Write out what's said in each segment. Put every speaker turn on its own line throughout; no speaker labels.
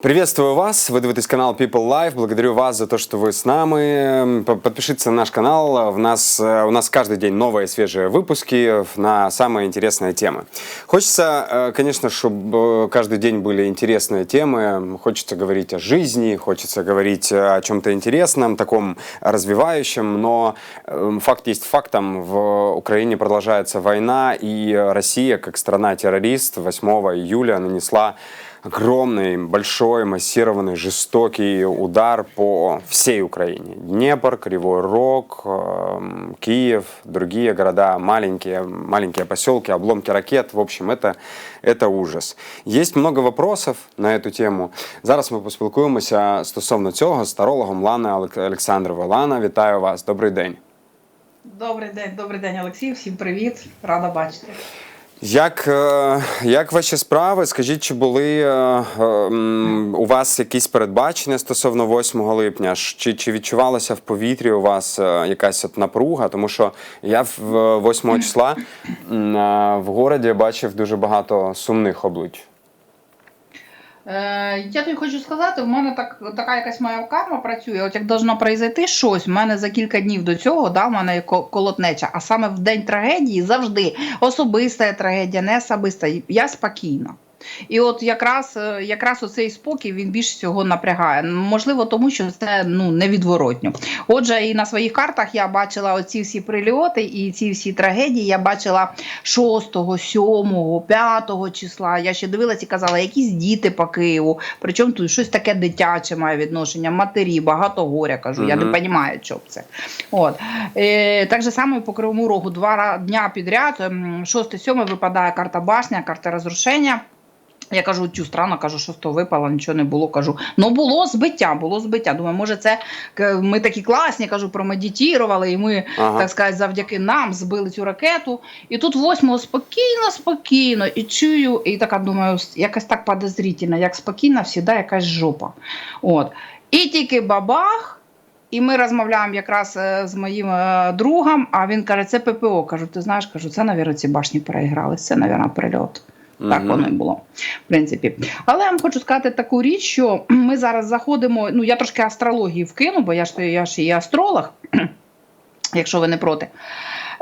Приветствую вас, вы дивитесь канал People Life, благодарю вас за то, что вы с нами. Подпишитесь на наш канал, в нас, э, у нас каждый день новые свежие выпуски на самые интересные темы. Хочется, э, конечно, чтобы каждый день были интересные темы, хочется говорить о жизни, хочется говорить э, о чем-то интересном, таком развивающем, но э, факт есть фактом, в Украине продолжается война, и Россия, как страна-террорист, 8 июля нанесла огромный, большой, массированный, жестокий удар по всей Украине. Днепр, Кривой Рог, эм, Киев, другие города, маленькие, маленькие поселки, обломки ракет. В общем, это, это ужас. Есть много вопросов на эту тему. Зараз ми поспілкуємося стосовно цього з тарологом Ланою Олек- Олександровою. Лана, вітаю вас. Добрий день.
Добрий день, добрий день, Олексій. Всім привіт. Рада бачити.
Як, е, як ваші справи? Скажіть, чи були е, е, у вас якісь передбачення стосовно 8 липня? Чи, чи відчувалася в повітрі у вас якась от напруга? Тому що я в е, 8 числа в городі бачив дуже багато сумних облич.
Е, я тобі хочу сказати, в мене так, така якась моя карма працює. От як должно произойти щось, в мене за кілька днів до цього, да, в мене колотнеча, а саме в день трагедії завжди особиста трагедія, не особиста. Я спокійна. І от якраз, е, якраз оцей спокій він більше всього напрягає. Можливо, тому що це ну невідворотньо. Отже, і на своїх картах я бачила оці всі прильоти і ці всі трагедії. Я бачила 6, 7, 5 числа. Я ще дивилась і казала, якісь діти по Києву. Причому тут щось таке дитяче має відношення, матері, багато горя кажу. Я не розумію, що це. От. Е, так же саме по Кривому Рогу. Два дня підряд, 6-7 випадає карта башня, карта розрушення. Я кажу, цю странно, кажу, що з того випало, нічого не було. Кажу, ну було збиття, було збиття. Думаю, може, це ми такі класні, кажу, промедитували, і ми,
Ага.
так сказати, завдяки нам збили цю ракету. І тут восьмого спокійно, спокійно, і чую, і така думаю, якось так подозрительно, як спокійно, завжди якась жопа. От. І тільки бабах. І ми розмовляємо якраз е, з моїм е, другом, а він каже, це ППО. Кажу, ти знаєш, кажу, це, навірно, ці башні переіграли, це, навірно, прильот. Так воно і було, в принципі. Але я вам хочу сказати таку річ, що ми зараз заходимо. Ну, я трошки астрології вкину, бо я ж я ж і астролог, якщо ви не проти.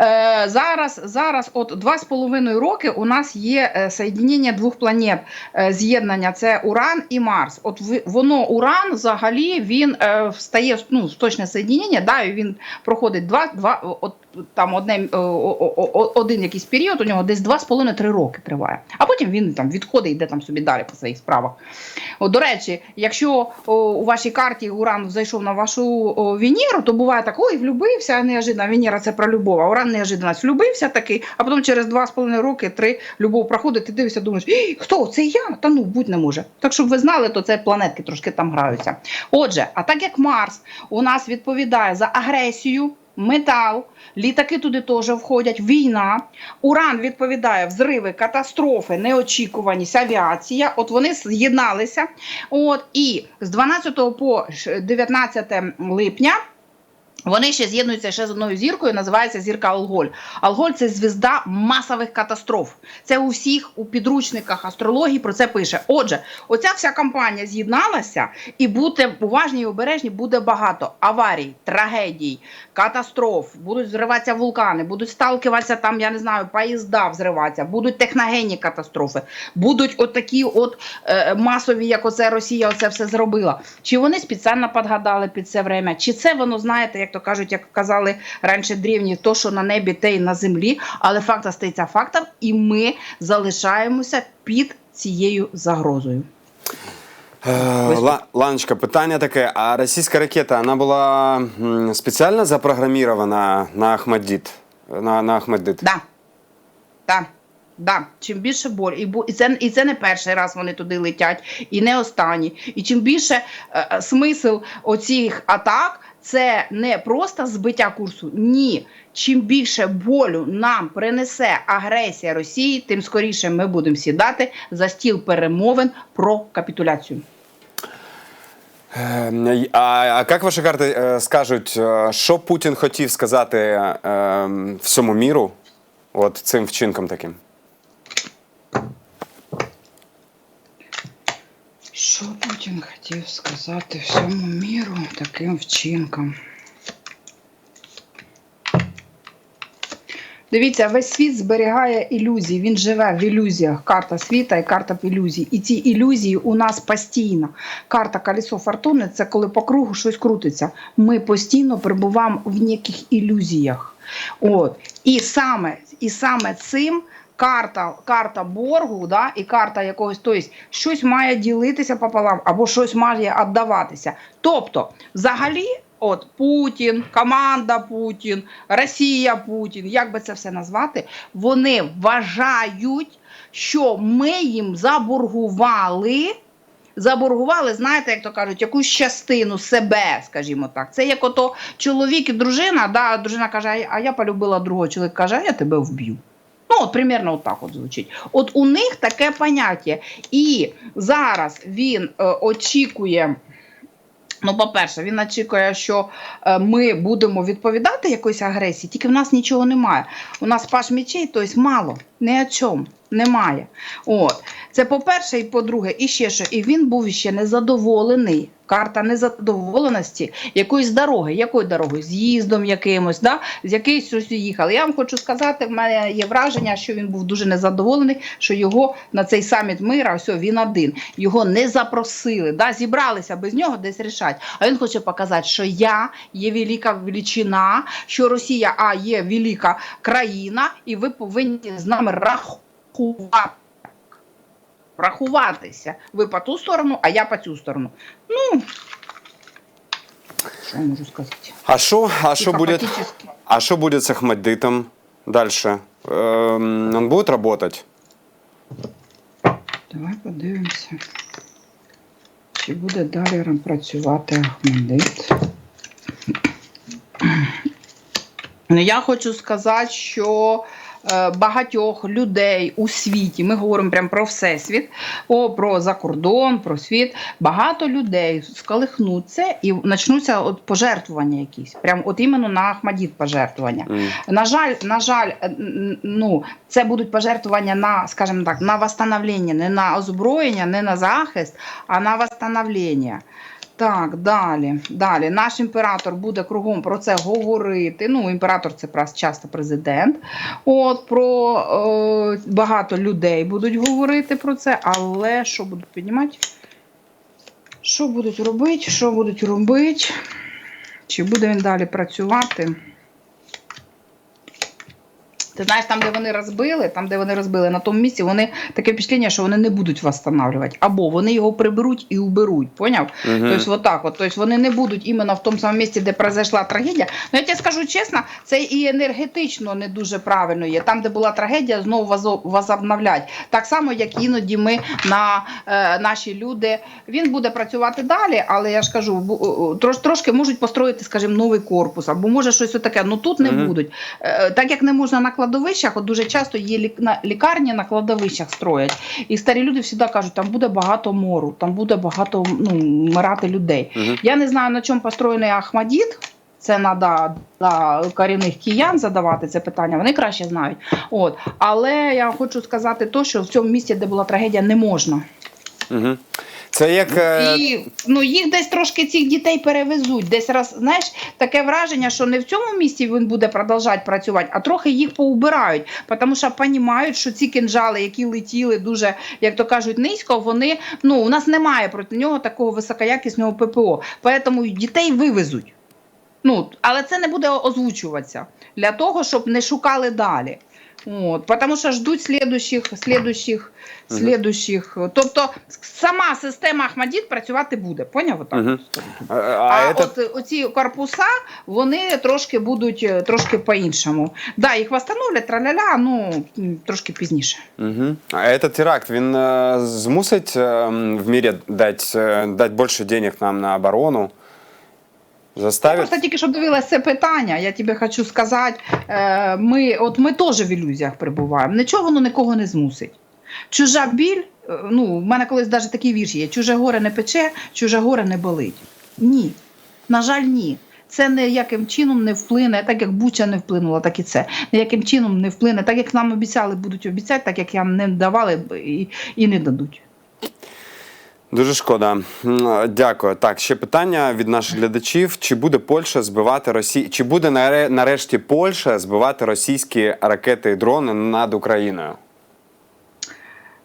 Е, зараз, зараз, от два з половиною роки у нас є е, соєднення двох планет, е, з'єднання це Уран і Марс. От воно Уран взагалі він е, встає ну, в точне соєднення, да, і він проходить два, два от, там одне, е, один якийсь період, у нього десь два з половиною три роки триває. А потім він там відходить, йде там собі далі по своїх справах. О, до речі, якщо у вашій карті Уран зайшов на вашу о, Венеру, то буває так, ой, влюбився, неожиданно. Венера це про любов, а Уран неожиданно влюбився такий, а потім через два з половиною роки, три любов проходить, ти дивишся, думаєш, хто це я? Та ну будь не може. Так щоб ви знали, то це планетки трошки там граються. Отже, а так як Марс у нас відповідає за агресію. Метал, літаки туди теж входять, війна. Уран відповідає взриви, катастрофи, неочікуваність, авіація. От вони з'єдналися. От і з 12 по ш- 19 липня. Вони ще з'єднуються ще з одною зіркою, називається зірка Алголь. Алголь це звізда масових катастроф. Це у всіх у підручниках астрології про це пише. Отже, оця вся кампанія з'єдналася, і будьте уважні і обережні, буде багато аварій, трагедій, катастроф, будуть зриватися вулкани, будуть сталкиватися там, я не знаю, поїзда взриватися, будуть техногенні катастрофи, будуть отакі от е, масові, як оце Росія оце все зробила. Чи вони спеціально підгадали під це время, чи це воно, знаєте, як то кажуть, як казали раніше древні, то, що на небі, те й на землі, але факт остається фактом, і ми залишаємося під цією загрозою.
Е, Ланочка, питання таке: а російська ракета вона була спеціально запрограмірована на Ахмаддит? На, на Ахмаддит?
Да. Да. Да, чим більше боль, і, бу- і, це, і це не перший раз вони туди летять, і не останній. І чим більше е, е, смисл оцих атак, це не просто збиття курсу. Ні. Чим більше болю нам принесе агресія Росії, тим скоріше ми будемо сідати за стіл перемовин про капітуляцію.
Е, А, як ваші карти е, скажуть, е, що Путін хотів сказати е, всьому міру от цим вчинком таким?
Що Путін хотів сказати всьому міру таким вчинком? Дивіться, весь світ зберігає ілюзії. Він живе в ілюзіях. Карта світа і карта ілюзій. І ці ілюзії у нас постійно. Карта колесо фортуни це коли по кругу щось крутиться. Ми постійно перебуваємо в ніяких ілюзіях. От. І саме, і саме цим. Карта, карта боргу, да, і карта якогось, тобто щось має ділитися пополам, або щось має віддаватися. Тобто, взагалі, от Путін, команда Путін, Росія Путін, як би це все назвати, вони вважають, що ми їм заборгували. Заборгували, знаєте, як то кажуть, якусь частину себе, скажімо так. Це як ото чоловік і дружина, да, дружина каже, «А я- полюбила другого чоловіка, каже, а я тебе вб'ю. Ну, от примерно от так от звучить. От у них таке поняття. І зараз він е, очікує. Ну, по-перше, він очікує, що е, ми будемо відповідати якоїсь агресії, тільки в нас нічого немає. У нас паш мечей, тобто мало, ні о чому, немає. От. Це по-перше, і по-друге, і ще що, і він був ще незадоволений. Карта незадоволеності якоїсь дороги. Якої дороги? З'їздом якимось, да? з якоїсь їхали. Я вам хочу сказати, в мене є враження, що він був дуже незадоволений, що його на цей саміт мира, ось він один. Його не запросили. Да? Зібралися без нього десь рішать. А він хоче показати, що я є велика величина, що Росія а є велика країна, і ви повинні з нами рахувати. Рахуватися. Ви по ту сторону, а я по цю сторону. Ну, що я можу сказати?
А что, а
Типа
будет, а что будет с Ахмаддитом дальше? Эм, Он будет работать?
Давай подивимося. Чи буде далі працювати Ахмедит? Ну, я хочу сказати, що багатьох людей у світі, ми говоримо прямо про всесвіт, о, про закордон, про світ. Багато людей сколихнуться і почнуться от пожертвування якісь. Прямо от іменно на Ахмадіт пожертвування.
М.
На жаль, на жаль, е, ну це будуть пожертвування на, скажімо так, на восстановлення, не на озброєння, не на захист, а на восстановлення. Так, далі. Далі. Наш імператор буде кругом про це говорити. Ну, імператор це часто президент. От про е, багато людей будуть говорити про це, але що будуть піднімати? Що будуть робити? Що будуть робити? Чи буде він далі працювати? Ти знаєш, там, де вони розбили, там, де вони розбили, на тому місці вони таке впечатлення, що вони не будуть восстанавливати. Або вони його приберуть і уберуть. Поняв?
Мгм.
Тобто, вот так от. Тобто вони не будуть іменно в тому самому місці, де произошла трагедія. Ну, я тебе скажу чесно, це і енергетично не дуже правильно є. Там, де була трагедія, знову возо- возобновлять. Так само, як іноді ми на е, наші люди. Він буде працювати далі, але я ж кажу, е, трош, трошки можуть построїти, скажімо, новий корпус, або може щось таке. Ну тут не
Мгм.
будуть. Е, так як не можна на кладовищах, от дуже часто є лікарні на кладовищах строять. І старі люди завжди кажуть, там буде багато мору, там буде багато ну, вмирати людей.
Мгм.
Я не знаю, на чому построєний Ахмадіт. Це треба для корінних киян задавати це питання, вони краще знають. От. Але я хочу сказати, то, що в цьому місці, де була трагедія, не можна.
Мгм. Це як... е,
І ну, їх десь трошки цих дітей перевезуть. Десь раз, знаєш, таке враження, що не в цьому місці він буде продовжувати працювати, а трохи їх поубирають. Тому що розуміють, що ці кинжали, які летіли дуже, як то кажуть, низько, вони ну у нас немає проти нього такого високоякісного ППО. Тому дітей вивезуть. Ну, але це не буде озвучуватися для того, щоб не шукали далі. От, тому що ждуть слідущих, слідущих,
Мгм.
слідущих. Тобто сама система Ахмадіт працювати буде. Поняв? Отак?
А,
А,
а этот...
от оці корпуса, вони трошки будуть е, трошки по-іншому. Да, їх встановлять, траля-ля, ну трошки пізніше.
Мгм. А этот теракт, він е, змусить е, в мире дать, е, дать больше денег нам на оборону?
Я
Заставить?
просто тільки що дивилася це питання. Я тобі хочу сказати, е, ми, от ми теж в ілюзіях перебуваємо. Нічого воно нікого не змусить. Чужа біль, е, ну, в мене колись навіть такий вірш є: чуже горе не пече, чуже горе не болить. Ні. На жаль, ні. Це ніяким чином не вплине, так як Буча не вплинула, так і це. Ніяким чином не вплине, так як нам обіцяли, будуть обіцяти, так як нам не давали і, і не дадуть.
Дуже шкода. Дякую. Так, ще питання від наших глядачів: чи буде Польща збивати Росі... Чи буде нарешті Польща збивати російські ракети і дрони над Україною?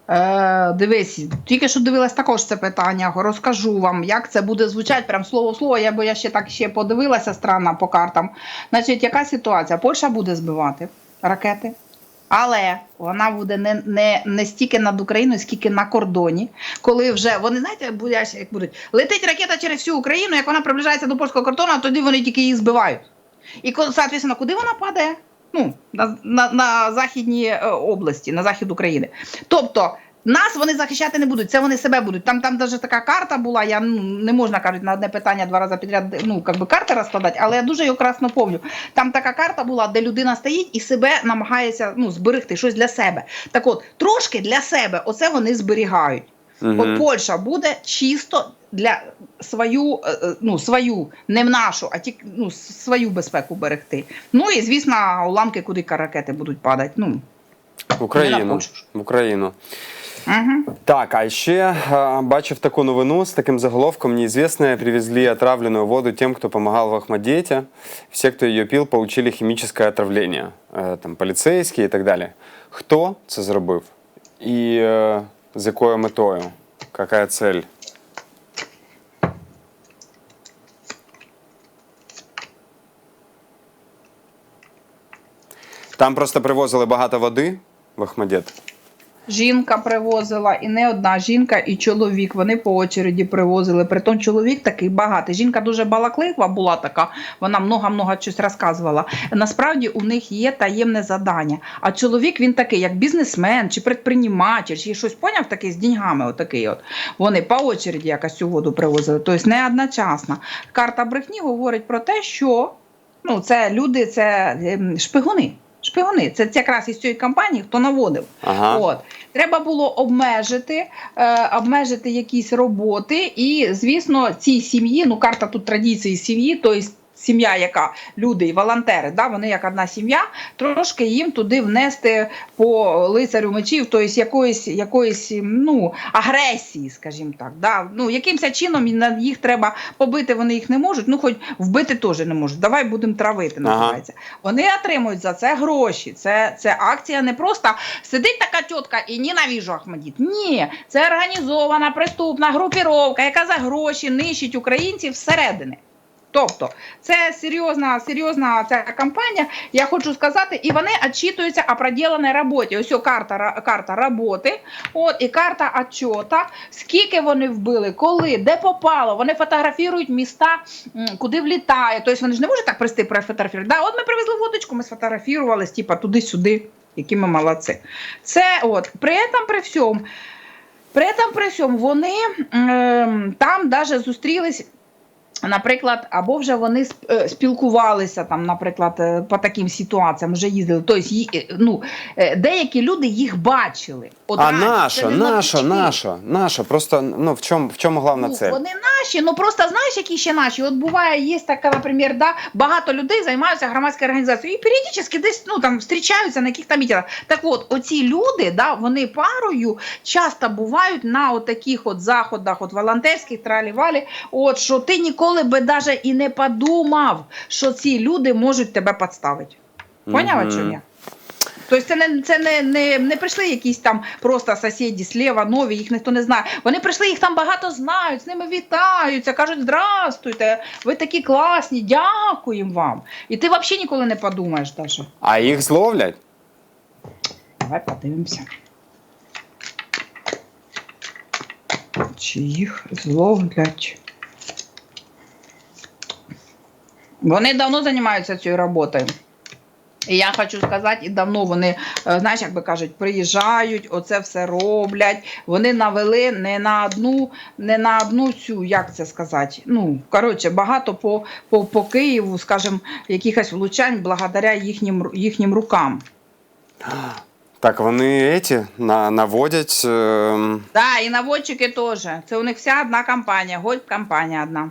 Е, дивись, тільки що дивилась також це питання. Розкажу вам, як це буде звучати прям слово слово. Я бо я ще так ще подивилася странно по картам. Значить, яка ситуація? Польща буде збивати ракети, але вона буде не, не, не стільки над Україною, скільки на кордоні. Коли вже вони знаєте, будуть, як будуть летить ракета через всю Україну, як вона приближається до польського кордону, тоді вони тільки її збивають. І соответственно, куди вона падає? Ну, на, на, на західній е, області, на захід України. Тобто. Нас вони захищати не будуть, це вони себе будуть. Там там навіть така карта була. Я ну, не можна кажуть на одне питання два рази підряд ну, как би карти розкладати, але я дуже його красно пам'ятаю. Там така карта була, де людина стоїть і себе намагається ну, зберегти щось для себе. Так от, трошки для себе оце вони зберігають.
Мгм.
От Польща буде чисто для свою, е, е, ну, свою, не в нашу, а тільки ну, свою безпеку берегти. Ну і звісно, уламки, куди ракети будуть падати. Ну,
В Україну. В Україну. Так, а ще а, бачив таку новину з таким заголовком «Неизвестные привезли отравленную воду тем, кто помогал в Ахмадете. Все, кто ее пил, получили химическое отравление. Е, Там, поліцейські і так далі. Хто це зробив? І е, з якою метою? Яка цель? Там просто привозили багато води в Ахмадет.
Жінка привозила, і не одна жінка, і чоловік. Вони по очереді привозили. Притом чоловік такий багатий. Жінка дуже балаклива була така, вона много-много щось розказувала. Насправді у них є таємне завдання. А чоловік він такий, як бізнесмен чи предприниматель, чи щось поняв такий з деньгами. Отакий от. Вони по очереді якось цю воду привозили. Тобто не одночасно. Карта брехні говорить про те, що ну, це люди, це ем, шпигуни. Шпигуни, це якраз із цієї компанії, хто наводив.
Ага.
От треба було обмежити, е, обмежити якісь роботи, і звісно, цій сім'ї, ну карта тут традиції сім'ї, тобто сім'я, яка люди і волонтери, да, вони як одна сім'я, трошки їм туди внести по лицарю мечів, тобто якоїсь, якоїсь ну, агресії, скажімо так. Да? Ну, якимось чином їх треба побити, вони їх не можуть, ну хоч вбити теж не можуть. Давай будемо травити,
Ага.
називається. Вони отримують за це гроші. Це, це акція не просто сидить така тітка і ненавіжу Ахмадіт. Ні, це організована преступна групіровка, яка за гроші нищить українців зсередини. Тобто це серйозна, серйозна ця кампанія. Я хочу сказати, і вони отчитуються о проділеній роботі. Ось карта, карта роботи, от і карта отчота, скільки вони вбили, коли, де попало. Вони фотографірують міста, куди влітає. Тобто вони ж не можуть так прийти профотографувати. Да, от ми привезли водочку, ми сфотографували, типа туди-сюди, які ми молодці. Це от при этом, при всьому. При этом, при всьому, вони ем, там даже зустрілись. Наприклад, або вже вони е, спілкувалися там, наприклад, е, по таким ситуаціям вже їздили. Тобто, е, ну, деякі люди їх бачили. От
А наша, наша, наша, наша. Просто ну в чому в чому головна
Ну,
цель?
Вони наші, ну просто знаєш, які ще наші. От буває, є така, наприклад, да, багато людей займаються громадською організацією і періодично десь ну, там, зустрічаються на яких-то мітингах. Так от, оці люди, да, вони парою часто бувають на от таких от заходах, от волонтерських тралі-валі, от, що ти ніколи би даже і не подумав, що ці люди можуть тебе підставити. Поняла, що я? Тобто це не це не, не, не прийшли якісь там просто сусіди сліва, нові, їх ніхто не знає. Вони прийшли, їх там багато знають, з ними вітаються, кажуть, здрастуйте, ви такі класні, дякуємо вам. І ти взагалі ніколи не подумаєш даже.
А їх зловлять?
Давай подивимося. Чи їх зловлять? Вони давно займаються цією роботою. І я хочу сказати, і давно вони, е, знаєш, як би кажуть, приїжджають, оце все роблять. Вони навели не на одну, не на одну цю, як це сказати. Ну, коротше, багато по, по, по Києву, скажімо, якихось влучань благодаря їхнім, їхнім рукам.
Так вони еті на, наводять. ем,
Да, і наводчики теж. Це у них вся одна компанія, гольд компанія одна.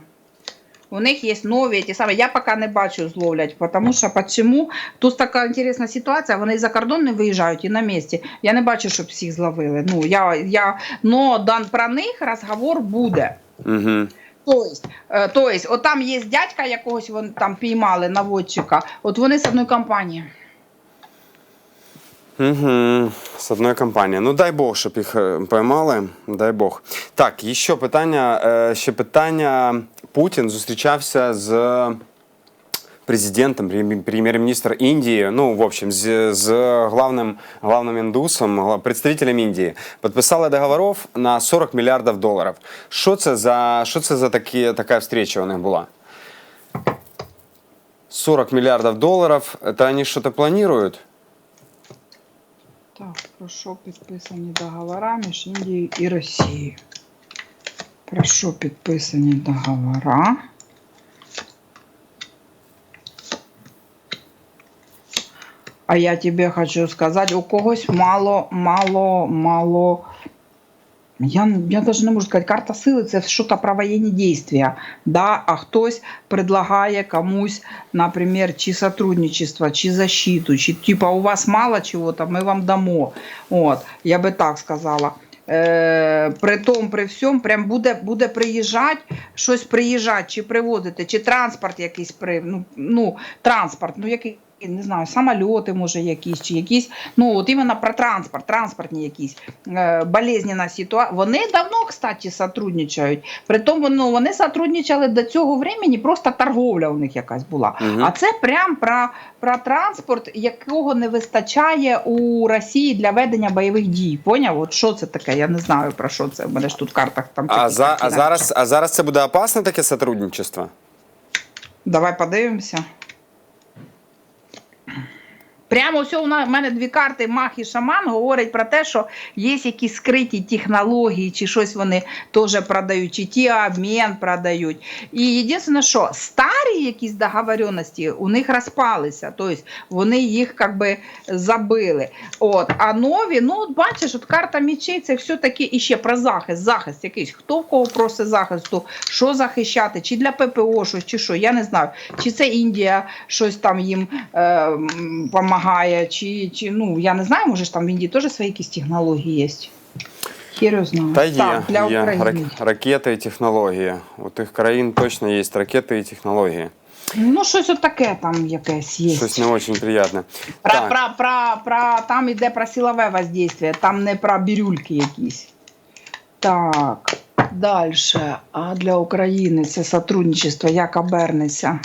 У них є нові ті самі. Я поки не бачу зловлять, тому що почему? Тут така інтересна ситуація, вони за кордон не виїжджають і на місці. Я не бачу, щоб всіх зловили. Ну, я, я, но дан про них розговор буде.
Угу.
Тобто, есть, то есть, от там є дядька якогось вони там піймали наводчика, от вони з одної компанії.
Угу. З одної компанії. Ну дай Бог, щоб їх е, поймали. Дай Бог. Так, ще питання. е, Ще питання. Путін зустрічався з президентом, прем'єр-міністр Індії, ну, в общем, з, з главним, главным індусом, представителем Індії. Підписали договорів на 40 мільярдів доларів. Що це за, що це за такі, така встреча у них була? 40 миллиардов долларов. Это они что-то планируют?
Так, про що підписані договора між Індією і Росією? Про що підписані договора? А я тебе хочу сказати, у когось мало, мало, мало. Я, я даже не можу сказати, карта сили це щось про воєнні дійства. Да? А хтось предлагає комусь, наприклад, чи сотрудничество, чи защиту, чи типа у вас мало чого-то, ми вам дамо. От, я би так сказала. Е, при тому, при всьому, прям буде, буде приїжджати, щось приїжджати, чи привозити, чи транспорт якийсь при, ну, ну транспорт, ну який. Не знаю, самольоти, може, якісь, чи якісь, ну от іменно про транспорт, транспортні якісь е, болезненна ситуація. Вони давно, кстати, сотрудничають. Притом ну, вони сотрудничали до цього времени, просто торговля у них якась була.
Мгм.
А це прям про, про транспорт, якого не вистачає у Росії для ведення бойових дій. Поняв? От що це таке? Я не знаю про що це. У мене ж тут в картах там.
А,
такі
за, а, зараз, а зараз це буде опасне таке сотрудничество?
Давай подивимося. Прямо все у мене дві карти Мах і Шаман говорять про те, що є якісь скриті технології, чи щось вони теж продають, чи ті обмін продають. І єдине, що старі якісь договоренності у них розпалися, тобто вони їх як би забили. От, а нові, ну от бачиш, от карта мічей це все-таки іще про захист, захист якийсь. Хто в кого просить захисту, що захищати, чи для ППО щось, чи що, я не знаю. Чи це Індія щось там їм е, допомагає, чи, чи ну я не знаю, може ж там в Індії теж свої якісь технології є. Знає.
Та є,
Так, для
є
України.
ракети і технології. У тих країн точно є ракети і технології.
Ну, щось отаке там якесь є.
Щось не дуже приємне.
Про, про, про, про, там іде про силове воздействие, там не про бірюльки якісь. Так, далі. А для України це сотрудничество як обернеться?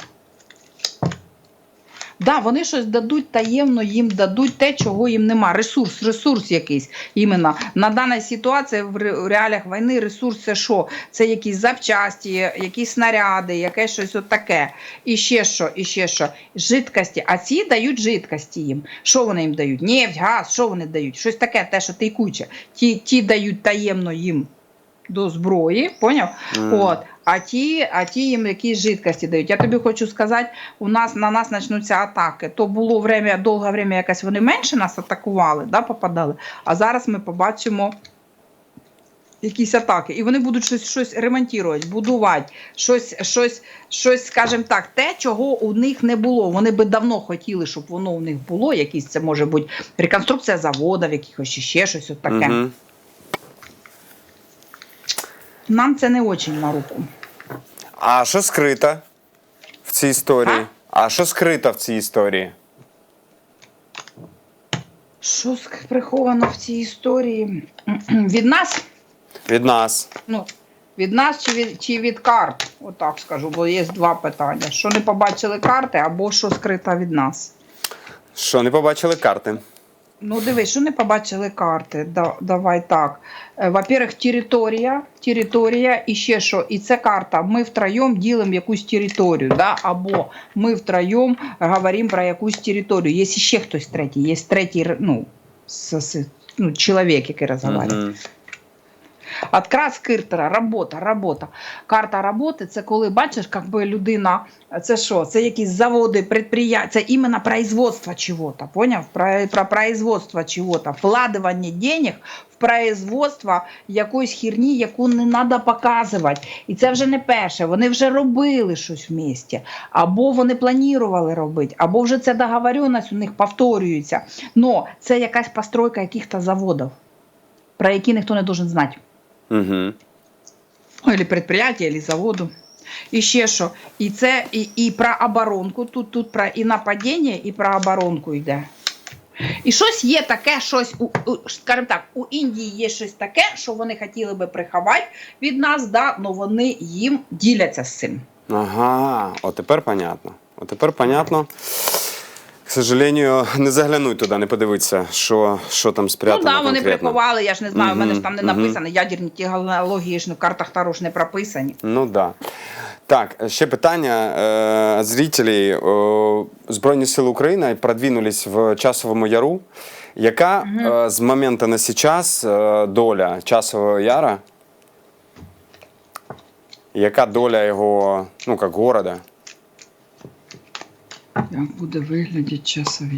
Да, вони щось дадуть таємно, їм дадуть те, чого їм нема. Ресурс, ресурс якийсь. Іменно на даній ситуації в реаліях війни ресурс це що? Це якісь запчасті, якісь снаряди, якесь щось от таке. І ще що, і ще що. Жидкості. А ці дають жидкості їм. Що вони їм дають? Нефть, газ, що вони дають? Щось таке, те, що тейкуче. Ті, ті дають таємно їм до зброї, поняв?
Мгм.
От. А ті, а ті їм якісь жидкості дають. Я тобі хочу сказати, у нас на нас почнуться атаки. То було время, довге время якось вони менше нас атакували, да, попадали. А зараз ми побачимо якісь атаки. І вони будуть щось, щось ремонтувати, будувати, щось, щось, щось, скажімо так, те, чого у них не було. Вони би давно хотіли, щоб воно у них було. Якісь це може бути реконструкція заводів, якихось ще щось от таке.
Мгм.
Нам це не дуже на руку.
А що скрито в цій історії? А що скрито в цій історії?
Що ск- приховано в цій історії? Від нас?
Від нас.
Ну, від нас чи від, чи від карт? Отак скажу, бо є два питання. Що не побачили карти, або що скрито від нас?
Що, не побачили карти?
Ну, дивись, що не побачили карти. Да, давай так. Е, Во-первых, територія, територія і ще що. І це карта. Ми втроєм ділимо якусь територію, да? або ми втроєм говоримо про якусь територію. Є ще хтось третій, є третій ну, ну, чоловік, який розмовляє. Открас Киртера, робота, робота. Карта роботи це коли бачиш, як би людина, це що? Це якісь заводи, предприятия, це іменно производство чого-то, поняв? Про, про производство чого-то, вкладування денег в производство якоїсь херні, яку не треба показувати. І це вже не перше. Вони вже робили щось в місті, або вони планували робити, або вже ця договоренність у них повторюється. Но це якась постройка яких-то заводів, про які ніхто не должен знати.
Угу.
Ну, или предприятия, или заводу. І ще що. І це і, і про оборонку. Тут, тут про і нападіння, і про оборонку йде. І щось є таке, щось у, у скажімо так, у Індії є щось таке, що вони хотіли би приховати від нас, да, але вони їм діляться з цим.
Ага, от тепер понятно. От тепер понятно. Сожалению, не заглянуть туди, не подивитися, що, що там
Ну
спрятано
так, да, вони
конкретно.
приховали, я ж не знаю, у мене ж там не написано, ядерні технології ж ну, в картах Тарош не прописані.
Ну да. Так, ще питання е, зрителей. Збройні сили України продвинулись в часовому яру. Яка е, з моменту на сейчас е, доля часового яра? Яка доля його, ну, як города?
Як буде вигляді часов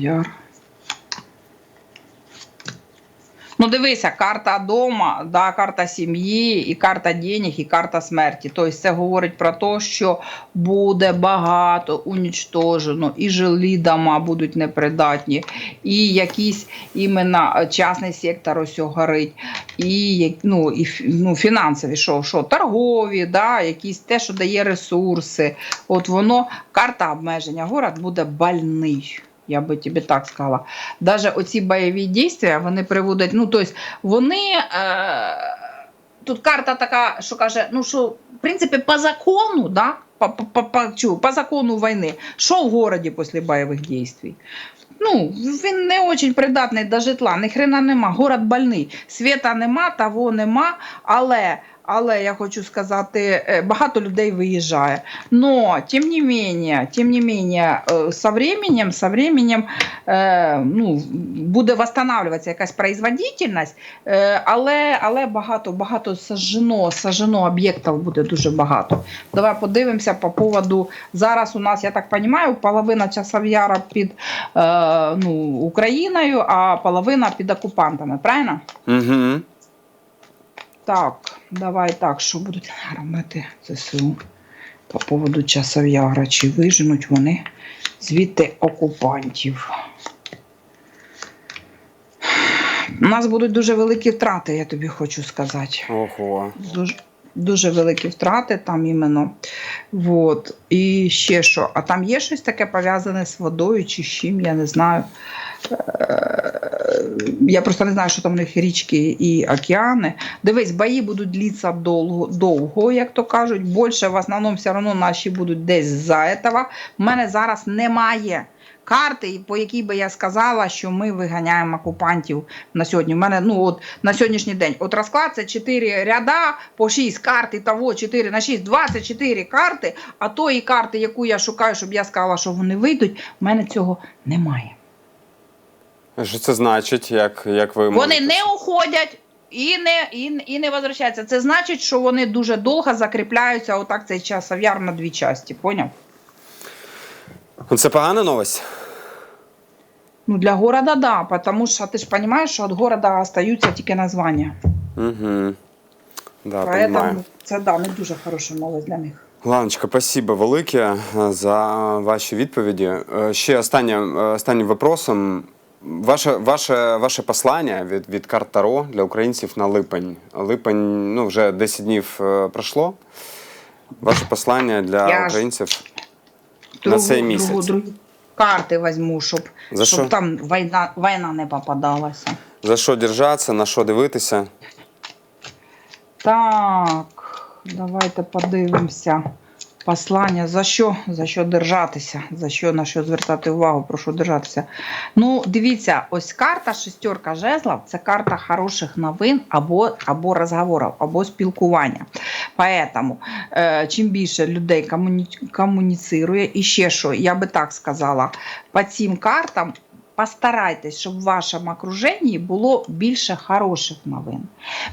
Ну, дивися, карта дома, да, карта сім'ї, і карта денег, і карта смерті. Тобто це говорить про те, що буде багато унічтожено, і жилі дома будуть непридатні, і якийсь іменно е, частний сектор ось горить, і, ну, і ну, фінансові, що, що торгові, да, якісь те, що дає ресурси. От воно, карта обмеження, город буде больний. Я би тобі так сказала. Даже оці бойові дійства, вони приводять, ну, тобто, вони. Е, тут карта така, що каже, ну що, в принципі, по закону, да, по, по, по, по, чу, по закону війни, що в городі після бойових дій? Ну, він не дуже придатний до житла, ні хрена нема, город больний, світа нема, того нема, але, але я хочу сказати, е, багато людей виїжджає. Но, тем не менее, тем не менее, е, со временем, со временем е, ну, буде восстанавливатися якась производительність, але, але багато, багато сажено, сажено об'єктів буде дуже багато. Давай подивимося по поводу, зараз у нас, я так розумію, половина часов'яра під ну, Україною, а половина під окупантами, правильно?
Угу.
Так, давай так, що будуть громити ЗСУ по поводу часов'яра, чи виженуть вони звідти окупантів. У нас будуть дуже великі втрати, я тобі хочу сказати.
Ого.
Дуже, дуже великі втрати там іменно. Вот. І ще що. А там є щось таке пов'язане з водою чи з чим, я не знаю. Е, Я просто не знаю, що там у них річки і океани. Дивись, бої будуть длитися довго, довго, як то кажуть. Більше в основному все одно наші будуть десь за этого. У мене зараз немає карти, по якій би я сказала, що ми виганяємо окупантів на сьогодні. У мене ну от на сьогоднішній день. От розклад це 4 ряда по 6 карт і того 4 на 6, 24 карти. А тої карти, яку я шукаю, щоб я сказала, що вони вийдуть, в мене цього немає.
Що це значить, як, як ви
Вони
можете-
не уходять. І не, і, і не возвращаються. Це значить, що вони дуже довго закріпляються, отак цей часов'яр на дві часті. Поняв?
Ну, Це погана новость?
Ну, для города, да, потому що ти ж розумієш, що від города остаються тільки названня.
Угу. Да,
Поэтому це да, не дуже хороша новость для них.
Ланочка, спасибо велике за ваші відповіді. Е, Ще останнє, е, останнім вопросом. Ваше, ваше, ваше послання від, від карт Таро для українців на липень. Липень, ну, вже 10 днів е, пройшло. Ваше послання для
Я ж-
українців.
Другу,
цей місяць.
Другу, другу карти візьму, щоб,
За
щоб
що?
там війна, війна не попадалася.
За що держатися, на що дивитися?
Так, давайте подивимося. Послання за що? За що держатися? За що на що звертати увагу? Про що держатися? Ну, дивіться, ось карта шестерка жезлов це карта хороших новин або, або розговорів, або спілкування. Поэтому, е, чим більше людей комуні... комуніцирує, і ще що, я би так сказала, по цим картам постарайтесь, щоб в вашому окруженні було більше хороших новин.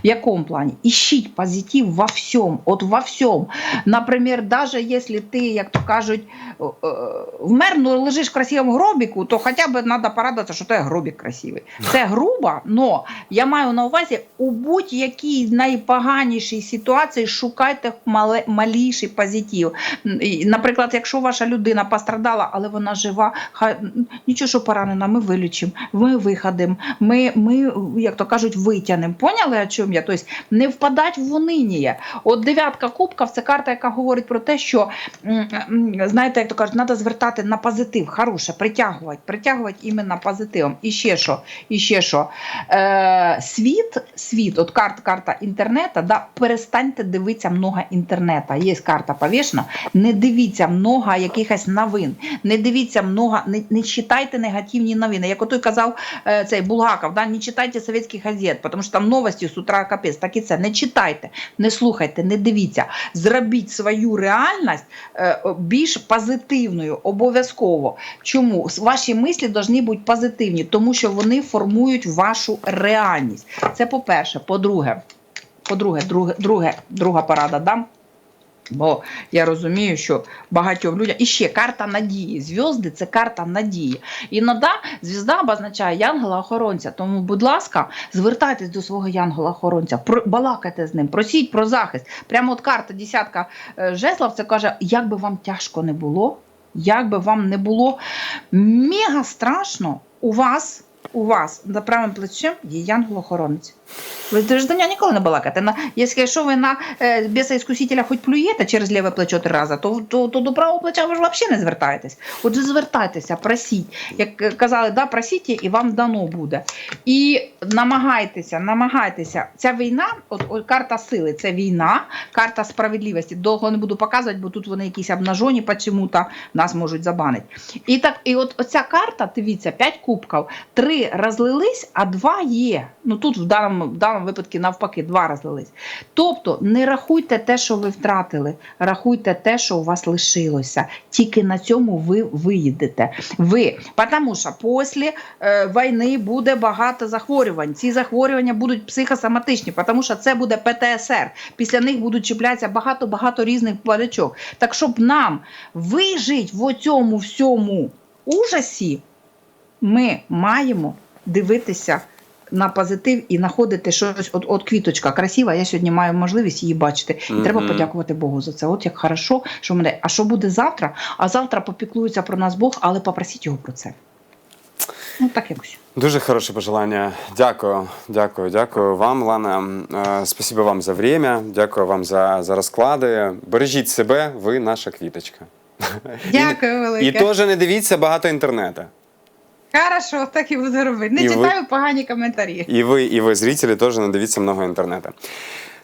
В якому плані? Ищіть позитив во всьому, от во всьому. Наприклад, навіть якщо ти, як то кажуть, е, е, вмер, ну лежиш в красивому гробіку, то хоча б треба порадуватися, що той гробік красивий. Це грубо, але я маю на увазі, у будь-якій найпоганішій ситуації шукайте мале, маліший позитив. Наприклад, якщо ваша людина пострадала, але вона жива, хай нічого, що поранена, ми вилічимо, ми виходимо, ми, ми, як то кажуть, витягнемо. Поняли, о чому я? Тобто не впадать в унинія. От дев'ятка кубків це карта, яка говорить про те, що знаєте, як то кажуть, треба звертати на позитив, хороше, притягувати, притягувати іменно позитивом. І ще що, і ще що. Е, світ, світ, от карта, карта інтернету, да, перестаньте дивитися много інтернету. Є карта повішена, не дивіться много якихось новин, не дивіться много, не, не читайте негативні новини. Як отой казав е, цей Булгаков, да, не читайте совєтських газет, тому що там новості з утра капець. Так і це. Не читайте, не слухайте, не дивіться. Зробіть свою реальність е, більш позитивною, обов'язково. Чому? Ваші мислі повинні бути позитивні, тому що вони формують вашу реальність. Це по-перше. По-друге, по-друге, друге, друге, друга порада дам. Бо я розумію, що багатьом людям. І ще карта надії. Зв'язки це карта надії. Іноді звізда обозначає янгола-охоронця. Тому, будь ласка, звертайтесь до свого янгола-охоронця, балакайте з ним, просіть про захист. Прямо от карта десятка е, жезлов, це каже, як би вам тяжко не було, як би вам не було мега страшно, у вас. У вас за правим плечем є янгол-охоронець. Ви ж до нього ніколи не балакаєте. Якщо ви на е, біса іскусителя хоч плюєте через ліве плечо три рази, то, то, то до правого плеча ви ж взагалі не звертаєтесь. Отже, звертайтеся, просіть. Як е, казали, да, просіть і вам дано буде. І намагайтеся, намагайтеся. Ця війна, от, от карта сили, це війна, карта справедливості. Довго не буду показувати, бо тут вони якісь обнажені, почему-то нас можуть забанити. І так, і от оця карта, дивіться, 5 кубків, три розлились, а два є. Ну тут в даному, в даному випадку навпаки, два розлились. Тобто не рахуйте те, що ви втратили, рахуйте те, що у вас лишилося. Тільки на цьому ви виїдете. Ви, тому що після е, війни буде багато захворювань. Ці захворювання будуть психосоматичні, тому що це буде ПТСР. Після них будуть чіплятися багато-багато різних болячок. Так щоб нам вижити в цьому всьому ужасі, ми маємо дивитися на позитив і знаходити щось. От, от квіточка красива, я сьогодні маю можливість її бачити. І
Мгм.
треба подякувати Богу за це. От як хорошо, що мене. А що буде завтра? А завтра попіклується про нас Бог, але попросіть його про це. Ну так якось.
Дуже хороше пожелання. Дякую, дякую, дякую вам, Лана. Е, Спасибо вам за время. Дякую вам за, за розклади. Бережіть себе, ви наша квіточка.
Дякую велике.
І теж не дивіться багато інтернету.
Хорошо, так і буду робити. Не
І ви-
читаю погані коментарі.
И вы, и вы, зрители, тоже надивіться много интернета.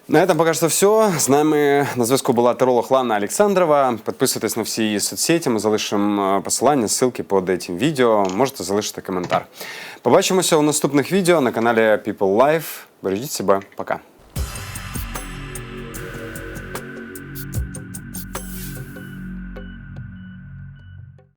На этом пока что все. З нами на зв'язку була таролог Лана Олександрова. Підписуйтесь на всі її соцсеті. Ми залишимо е, посилання, ссылки під цим відео. Можете залишити коментар. Побачимося у наступних відео на каналі People Life. Бережіть себе. Пока.